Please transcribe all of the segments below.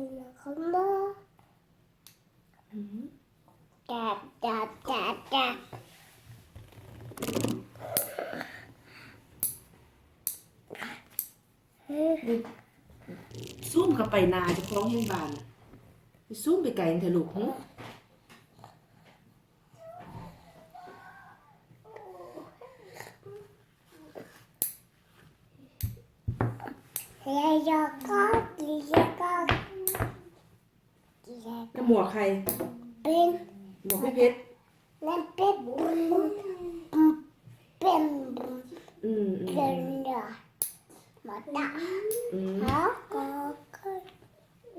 yakında. Da da da da. Hı. ซุ่มเข้าไปนาจะคล้องยังบานซุ่มไปไกลเถอะลูกหึยายก็ยายก็ กินยอกระหมวกใคร เป็นหมวกพี่เพชรนั่นเป็นเป็นอืมอืมเป็นเด้อมาตาอืมฮะก็ก็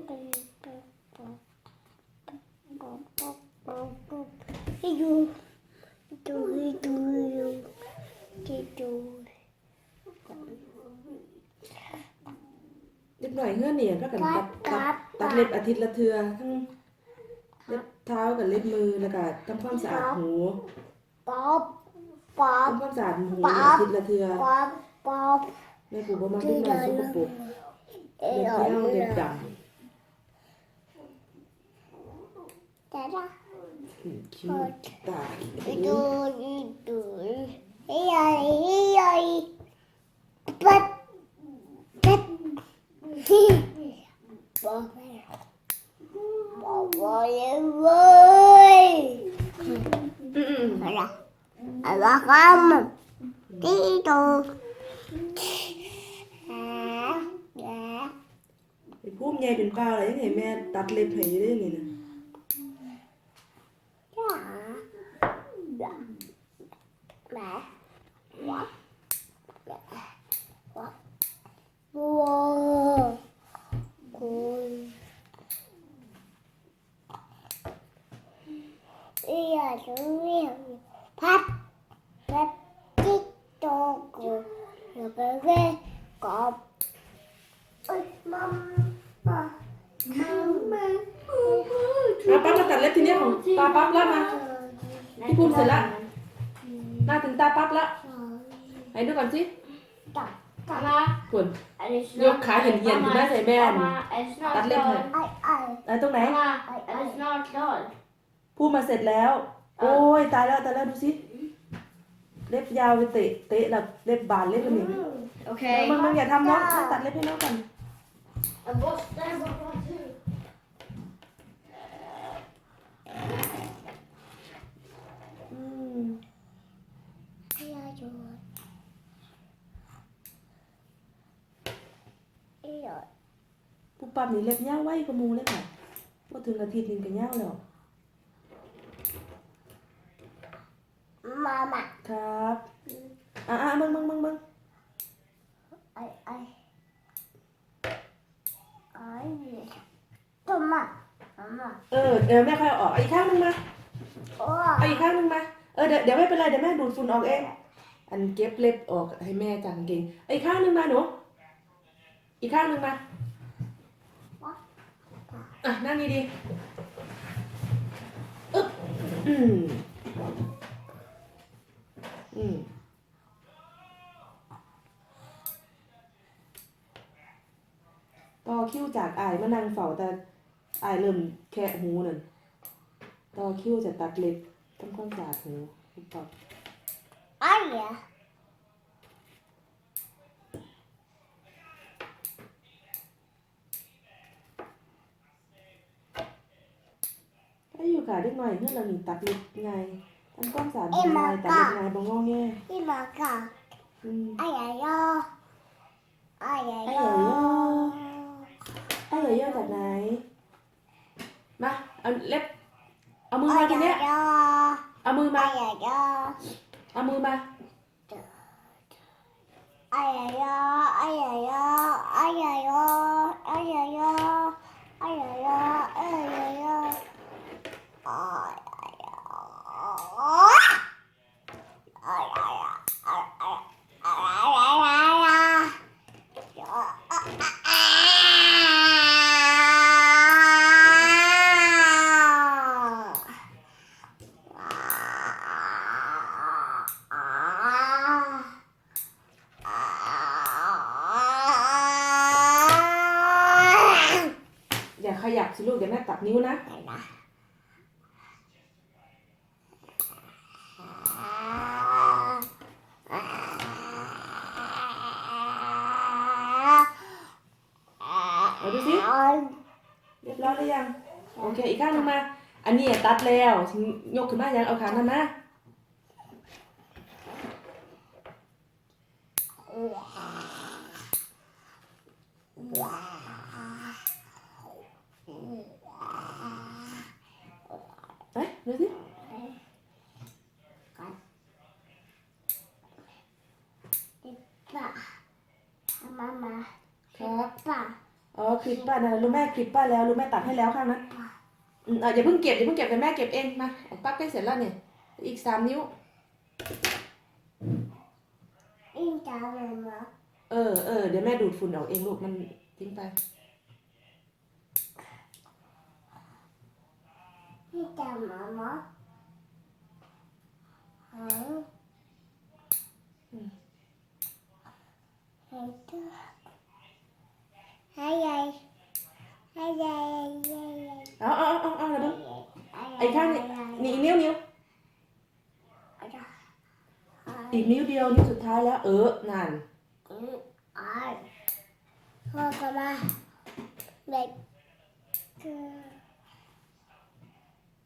เป็นเป็นเป็นดูดูดูดูดูเล็บหน่อยเงื่อนเนี่ยก็กันตัดตัดเล็บอาทิตย์ละเทือทั้ง เล็บเท้ากับเล็บมือแล้วก็ทำความสะอาดหูป๊อปป๊อปทำความสะอาดหูป๊าบอาทิตย์ละเทือป๊อปป๊อปแม่ปู่บ่มาที่หน่อยสกปรกเอ๋เล็บอเย้าเล็บดแต่ละำอืมขี้มูกตาดูดูดูเฮ้ยเฮ้ยเฮ้ยปัดปัดฮิบอกแม่บอก bakalım. Dido. Thì phút nghe trên cao đấy thì mẹ tắt lên phải như thế này nè. Dạ. Dạ. Dạ. ปั๊บแล้วมาพี่พุ่มเสร็จละหน้าถึงตาปั๊บละไหนดูก่อนสิ Mamma, คุณ är det snart ยกขาเห็นเหียนคุณแม่ใส่แม่น Mamma, är det snart Att lämna. klar? ไอ้ไอ้ไหนตรงไหน Mamma, är det snart klar? พูดมาเสร็จแล้ว โอ้ยตายแล้วตายแล้วดูสิเล็บยาวไปเตะเตะแบบเล็บบานเล็บมันนี่ Okej. มันมันอย่าทำน้องตัดเล็บให้น้องก่อน Jag borstar bara. อืม ให้ยาหยุดไอ้หยุด ปุ๊บปั๊บนี่เล็บยาวไว้กว่าหมูเลยค่ะว่าถึงอาทิตย์หนึงก็ยาวแล้วมามาครับอะอะมึงมึงมึงมึงไอ้ไอ้ไอ้ตัวมามาเออเดี๋ยวแม่ค่อยเอาออกเอาอีกข้างหนึงมาโอ้เอาอีกข้างหนึงมาเออเดี๋ยวเดี๋ยวไม่เป็นไรเดี๋ยวแม่ดูดฝุ่นออกเองอันเก็บเล็บออกให้แม่จังเก่งเอาอีกข้างหนึงมาหนูอีกข้างหนึงมา อะนั่งดีดีอึ๊บอืมอืมต่อคิ้วจากอายมานั่งเฝ้าแต่อายเริ่มแคะหูนั่นต่อคิ้วจะตัดเล็บต้องามสะาดหูตอบอายเหรอ cả đứa này nữa là mình tập lịch ngày ăn con giả mình ngày tập lịch ngày bằng ngon nghe em mà cả ai ai yo ai ai yo ai ai yo tập này mà ăn lép ăn mưa ma cái nhé ăn mưa ma ăn mưa ma ai ai yo ai ai yo ai ai yo ai ai yo ai ai yo สิลูกเดี๋ยวแม่ตัดนิ้วนะไหนนะอ่าเอาดูสิเรียบร้อยหรือยัง โอเค อีกข้างหนึงมา อันนี้ตัดแล้ว ยกขึ้นมายังเอาขานั่นนะเอ้ยดูสิ ป่ะ มามาครับป่ะอ๋อคลิปป้านะรู้แม่คลิปป้าแล้วรู้แม่ตัดให้แล้วข้างนั้นอืมอะอย่าเพิ่งเก็บอย่าเพิ่งเก็บแต่แม่เก็บเองมาของป้าใกล้เสร็จแล้วเนี่ย อีกสามนิ้ว อินจาเลยมั้งเออเออเดี๋ยวแม่ดูดฝุ่นออกเองลูกมันทิ้งไป อินจามามั้งฮะ ให้ให้ยายให้ยายยายยายเอาเอาเอาเอาเดี๋ยวไอ้ข้างนี่นี่อีกนิ้วนิ้วอีกนิ้วเดียวนิ้วสุดท้ายแล้ว เออนั่นพ่อก็มาเด็ก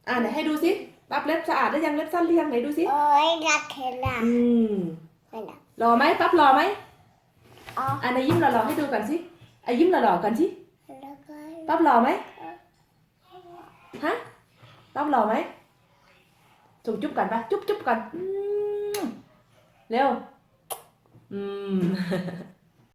อะไหนให้ดูสิปั๊บเล็บสะอาดได้ยังเล็บสั้นหรือยังไหนดูสิโอ้ยรักเห็นละอืมไม่นะหล่อไหมปั๊บหล่อไหม อ๋ออะไหนยิ้มหล่อๆให้ดูกันสิอะยิ้มหล่อๆกันสิแล้วก็ปั๊บหล่อไหมฮะปั๊บหล่อไหมส่งจุ๊บกันปะจุ๊บจุ๊บกันอืมเร็วอืม